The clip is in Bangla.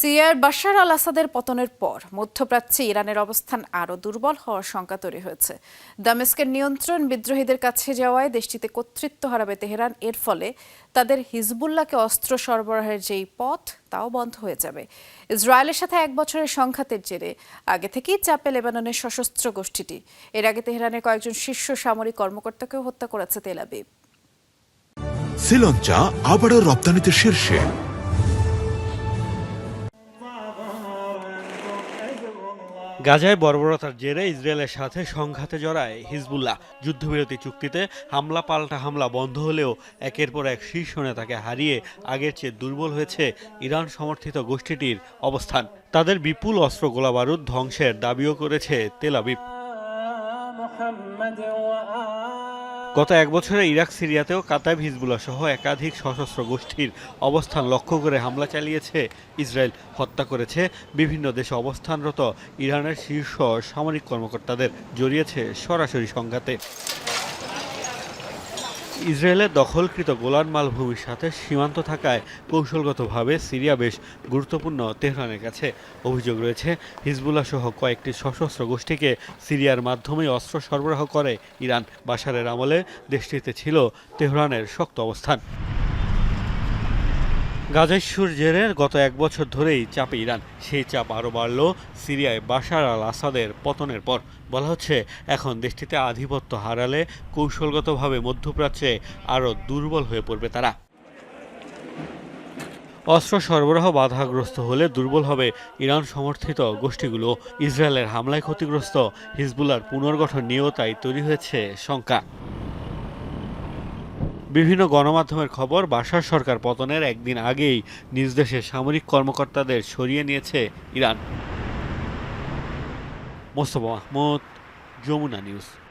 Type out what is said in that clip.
সিরিয়ার বাশার আল আসাদের পতনের পর মধ্যপ্রাচ্যে ইরানের অবস্থান আরও দুর্বল হওয়ার শঙ্কা তৈরি হয়েছে। দামেস্কের নিয়ন্ত্রণ বিদ্রোহীদের কাছে যাওয়ায় দেশটিতে কর্তৃত্ব হারাবে তেহরান। এর ফলে তাদের হিজবুল্লাহকে অস্ত্র সরবরাহের যেই পথ, তাও বন্ধ হয়ে যাবে। ইসরায়েলের সাথে এক বছরের সংঘাতের জেরে আগে থেকেই চাপে লেবাননের সশস্ত্র গোষ্ঠীটি। এর আগে তেহরানের কয়েকজন শীর্ষ সামরিক কর্মকর্তাকেও হত্যা করেছে তেল আবিব। শ্রীলঞ্চা আবারও রপ্তানিতে শীর্ষে। গাজায় বর্বরতার জেরে ইসরায়েলের সাথে সংঘাতে জড়ায় হিজবুল্লাহ। যুদ্ধবিরতি চুক্তিতে হামলা পাল্টা হামলা বন্ধ হলেও একের পর এক শীর্ষ নেতাকে হারিয়ে আগের চেয়ে দুর্বল হয়েছে ইরান সমর্থিত গোষ্ঠীটির অবস্থান। তাদের বিপুল অস্ত্র গোলাবারুদ ধ্বংসের দাবিও করেছে তেল আবিব। গত এক বছরে ইরাক, সিরিয়াতেও কাতাব হিজবুল্লাহ সহ একাধিক সশস্ত্র গোষ্ঠীর অবস্থান লক্ষ্য করে হামলা চালিয়েছে ইসরায়েল। হত্যা করেছে বিভিন্ন দেশে অবস্থানরত ইরানের শীর্ষ সামরিক কর্মকর্তাদের, জড়িয়েছে সরাসরি সংঘাতে। ইসরায়েলের দখলকৃত গোলান মালভূমির সাথে সীমান্ত থাকায় কৌশলগতভাবে সিরিয়া বেশ গুরুত্বপূর্ণ তেহরানের কাছে অভিযোগ রয়েছে। হিজবুল্লাহ সহ কয়েকটি সশস্ত্র গোষ্ঠীকে সিরিয়ার মাধ্যমে অস্ত্র সরবরাহ করে ইরান। বাশারের আমলে দেশটিতে ছিল তেহরানের শক্ত অবস্থান। গাজাইশুর জেরে গত এক বছর ধরেই চাপে ইরান। সেই চাপ আরও বাড়ল সিরিয়ায় বাশার আল আসাদের পতনের পর। বলা হচ্ছে, এখন দেশটিতে আধিপত্য হারালে কৌশলগতভাবে মধ্যপ্রাচ্যে আরও দুর্বল হয়ে পড়বে তারা। অস্ত্র সরবরাহ বাধাগ্রস্ত হলে দুর্বল হবে ইরান সমর্থিত গোষ্ঠীগুলো। ইসরায়েলের হামলায় ক্ষতিগ্রস্ত হিজবুল্লার পুনর্গঠন নিয়েও তাই তৈরি হয়েছে শঙ্কা। বিভিন্ন গণমাধ্যমের খবর বাশার সরকার পতনের একদিন আগেই নিজ দেশের সামরিক কর্মকর্তাদের সরিয়ে নিয়েছে ইরান। মোস্তফা মাহমুদ, যমুনা নিউজ।